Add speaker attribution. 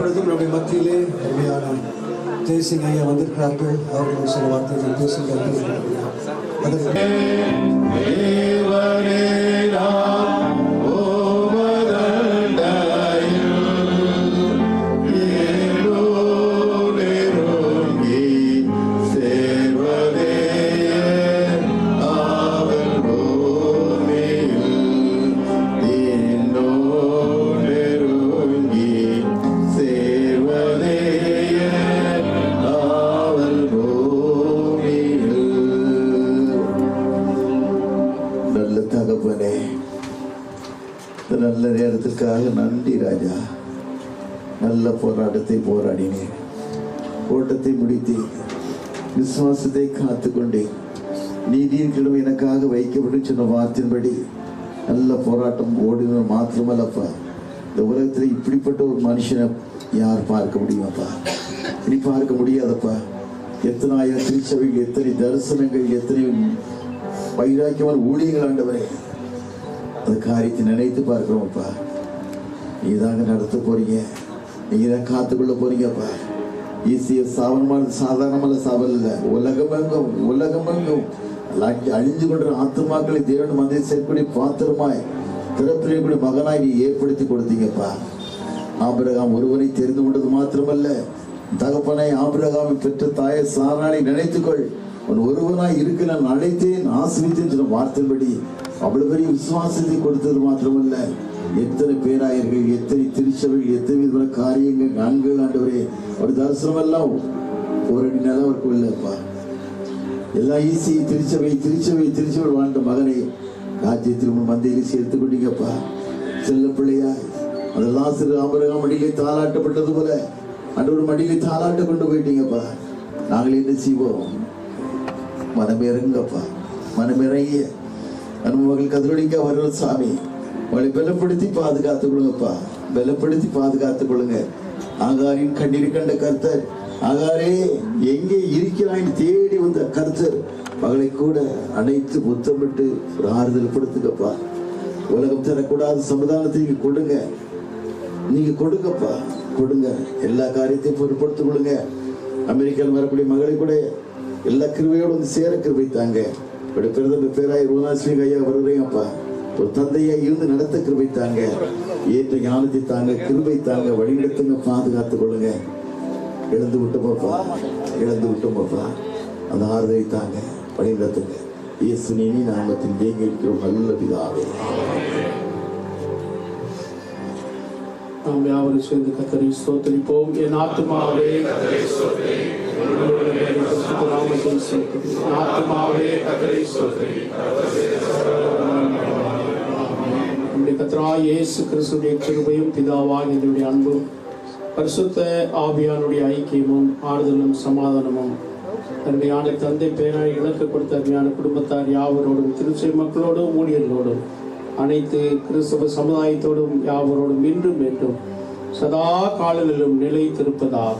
Speaker 1: இப்பொழுதும் நம்முடைய மத்தியிலே அருமையான ஜெய்சிங் ஐயா வந்திருக்கிறார்கள் அவர்கள் சில வார்த்தைகள் பேசுகிறார்கள் அதற்கு
Speaker 2: நல்ல நேரத்துக்காக நன்றி ராஜா. நல்ல போராட்டத்தை போராடினேன். ஓட்டத்தை முடித்தேன் விசுவாசத்தை காத்துக்கொண்டேன். நீதியின் கிழமை எனக்காக வைக்கப்படும் சொன்ன வார்த்தையின்படி நல்ல போராட்டம் ஓடினது மாத்திரமல்லப்பா. இந்த உலகத்தில் இப்படிப்பட்ட ஒரு மனுஷனை யார் பார்க்க முடியுமாப்பா? இனி பார்க்க முடியாதப்பா. எத்தனை ஆயிரம் திருச்சபைகள் எத்தனை தரிசனங்கள் எத்தனை வைராக்கியமான ஊழியர்கள் ஆண்டவரே. அந்த காரியத்தை நினைத்து பார்க்கிறோம்ப்பா நீ தாங்க நடத்த போறீங்க. நீங்க தான் காத்துக்கொள்ள போறீங்கப்பா ஈஸிய சாவனமானது சாதாரணமல்ல சாவல் இல்ல உலகமெங்கும். உலகமெங்கும் அழிஞ்சு கொண்ட ஆத்துமாக்களை தேவன் மந்திரி சேர்க்கக்கூடிய பாத்திரமாய் திறப்பிரியக்கூடிய மகனாய் நீ ஏற்படுத்தி கொடுத்தீங்கப்பா ஆபிரகாம் ஒருவனை தெரிந்து கொண்டது மாத்திரமல்ல. தகப்பனை ஆபிரகாமை பெற்ற தாயை சாரானை நினைத்துக்கொள். உன் ஒருவனாய் இருக்க நான் அழைத்தேன் ஆசிரித்தேன் சொன்ன வார்த்தைப்படி அவ்வளவு பெரிய விசுவாசத்தை கொடுத்தது மாத்திரமல்ல. எத்தனை பேராயர்கள் எத்தனை திருச்சபைகள் எத்தனை விதமான காரியங்கள் நான்கு ஆண்டவரே. ஒரு தரிசனம் எல்லாம் ஒரு அடி நிலம் இருக்கும் இல்லைப்பா எல்லாம் ஈசி திருச்சபை திருச்சபை திருச்சபை வாழ்ந்த மகனை ராஜ்யத்தில் உன் மந்தையில் சேர்த்து கொண்டீங்கப்பா செல்ல பிள்ளையா அதெல்லாம் சிறு அமரகம் மடியிலே தாளாட்டப்பட்டது போல. அன்றொரு மடியிலே தாளாட்ட கொண்டு போயிட்டீங்கப்பா நாங்கள் என்ன செய்வோம்? மனமிறங்கப்பா மனமிறங்கிய அனுபவங்கள் கதிரொலிக்க வர்ற சாமி உங்களை பலப்படுத்தி பாதுகாத்து கொள்ளுங்கப்பா. பலப்படுத்தி பாதுகாத்து கொள்ளுங்க. ஆகாரின் கண்ணீர் கண்ட கர்த்தர் ஆகாரே எங்கே இருக்கிறாய் தேடி வந்த கர்த்தர் மகளை கூட அனைத்து முத்தமிட்டு ஒரு ஆறுதல் கொடுத்துக்கப்பா. உலகம் தரக்கூடாத சமுதானத்தை நீங்க கொடுங்க. நீங்க கொடுங்கப்பா. கொடுங்க. எல்லா காரியத்தையும் பொருட்படுத்திக் கொள்ளுங்க. அமெரிக்காவில் வரக்கூடிய மகளை கூட எல்லா கிருவையோடு வந்து சேர கிருபை தாங்க. இப்படி பிறந்த பேராய் ருவனாஸ்ரீ ஐயா வருகிறேங்கப்பா ஒரு தந்தையா இருந்து நடத்த கிருபை தாங்க. ஏற்ற ஞானத்தை தாங்க கிருபை தாங்க வழிநடத்துங்க பாதுகாத்துக் கொள்ளுங்க. இழந்து விட்டோமாப்பா இழந்து விட்டோமாப்பா அந்த ஆறுதலை தாங்க வழிநடத்துங்க. இயேசு நீ நாமத்தின் வேங்க இருக்கிறோம் நல்ல பிதாவே.
Speaker 3: நாம் யாவரும் சேர்ந்து கத்தரை ஸ்தோத்தரிப்போம். என் ஆத்மாவே நாமத்தை ஸ்தோத்திரி. நம்முடைய இயேசு கிறிஸ்துடைய கிருபையும் பிதாவாக என்னுடைய அன்பும் பரிசுத்த ஆவியானுடைய ஐக்கியமும் ஆறுதலும் சமாதானமும் அருமையான தந்தை பேராய் இலக்கு கொடுத்த அருமையான குடும்பத்தார் யாவரோடும் திருச்சி மக்களோடும் ஊழியர்களோடும் அனைத்து கிறிஸ்தவ சமுதாயத்தோடும் யாவரோடும் இன்றும் என்றும் சதா காலங்களிலும் நிலைத்திருப்பதாக